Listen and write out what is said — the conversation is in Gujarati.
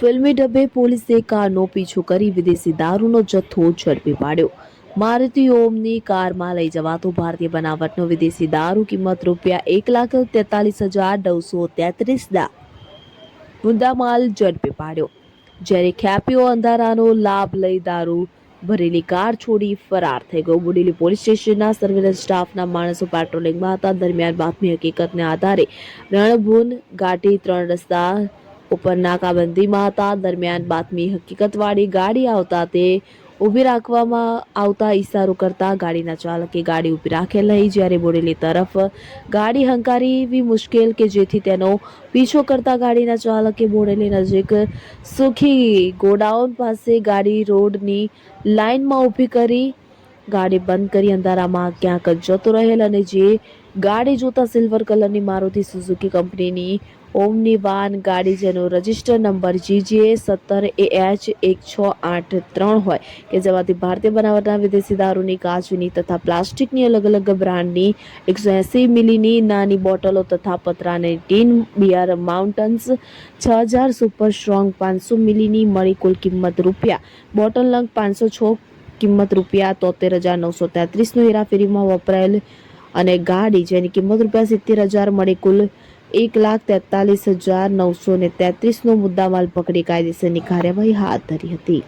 ફિલ્મી ડબ્બે પોલીસે કારનો પીછો કરી વિદેશી દારૂનો જથ્થો ઝડપી પાડ્યો. મારુતિ ઓમની કારમાં લઈ જવાતો ભારતીય બનાવટનો વિદેશી દારૂ કિંમત રૂપિયા એક લાખ તેતાલીસ હજાર નવસો તેત્રીસના મુદ્દામાલ ઝડપી પાડ્યો. જ્યારે ખ્યાપીઓ અંધારાનો લાભ લઈ દારૂ ભરેલી કાર છોડી ફરાર થઈ ગયો. બોડેલી પોલીસ સ્ટેશનના સર્વેલન્સ સ્ટાફના માણસો પેટ્રોલિંગમાં હતા. દરમિયાન બાતમી હકીકતને આધારે રણભૂન ઘાટી ત્રણ રસ્તા ઉપર નાકાબંધીમાં હતા દરમિયાન બાતમી હકીકતવાળી ગાડી આવતા તે ઊભી રાખવામાં આવતા ઇશારો કરતા ગાડીના ચાલકે ગાડી ઊભી રાખેલ નહીં જ્યારે બોડેલી તરફ ગાડી હંકારીવી મુશ્કેલ કે જેથી તેનો પીછો કરતા ગાડીના ચાલકે બોડેલી નજીક સુખી ગોડાઉન પાસે ગાડી રોડની લાઇનમાં ઊભી કરી ગાડી બંધ કરી અંધારામાં ક્યાંક જતો રહેલ અને જે ગાડી જોતા સિલ્વર કલરની મારુતિ સુઝુકી કંપનીની ઓમની વાન ગાડી જેનો રજિસ્ટર નંબર જીજીએ સત્તર એ એચ એક છ આઠ ત્રણ હોય કે જેમાંથી ભારતીય બનાવટના વિદેશી દારૂની, કાચની તથા પ્લાસ્ટિકની અલગ અલગ બ્રાન્ડની એકસો એંસી મિલીની નાની બોટલો તથા પતરાની ટીન બિયર માઉન્ટન્સ છ હજાર સુપર સ્ટ્રોંગ પાંચસો મિલીની મળી કુલ કિંમત રૂપિયા. બોટલ નંગ પાંચસો છ કિંમત રૂપિયા, તોતેર હજાર નવસો તેત્રીસનું હેરાફેરીમાં વપરાયેલ અને ગાડી જેની કિંમત રૂપિયા સિત્તેર હજાર મળી કુલ એક લાખ તેતાલીસ હજાર નવસો ને તેત્રીસનો મુદ્દામાલ પકડી કાયદેસરની કાર્યવાહી હાથ ધરી હતી.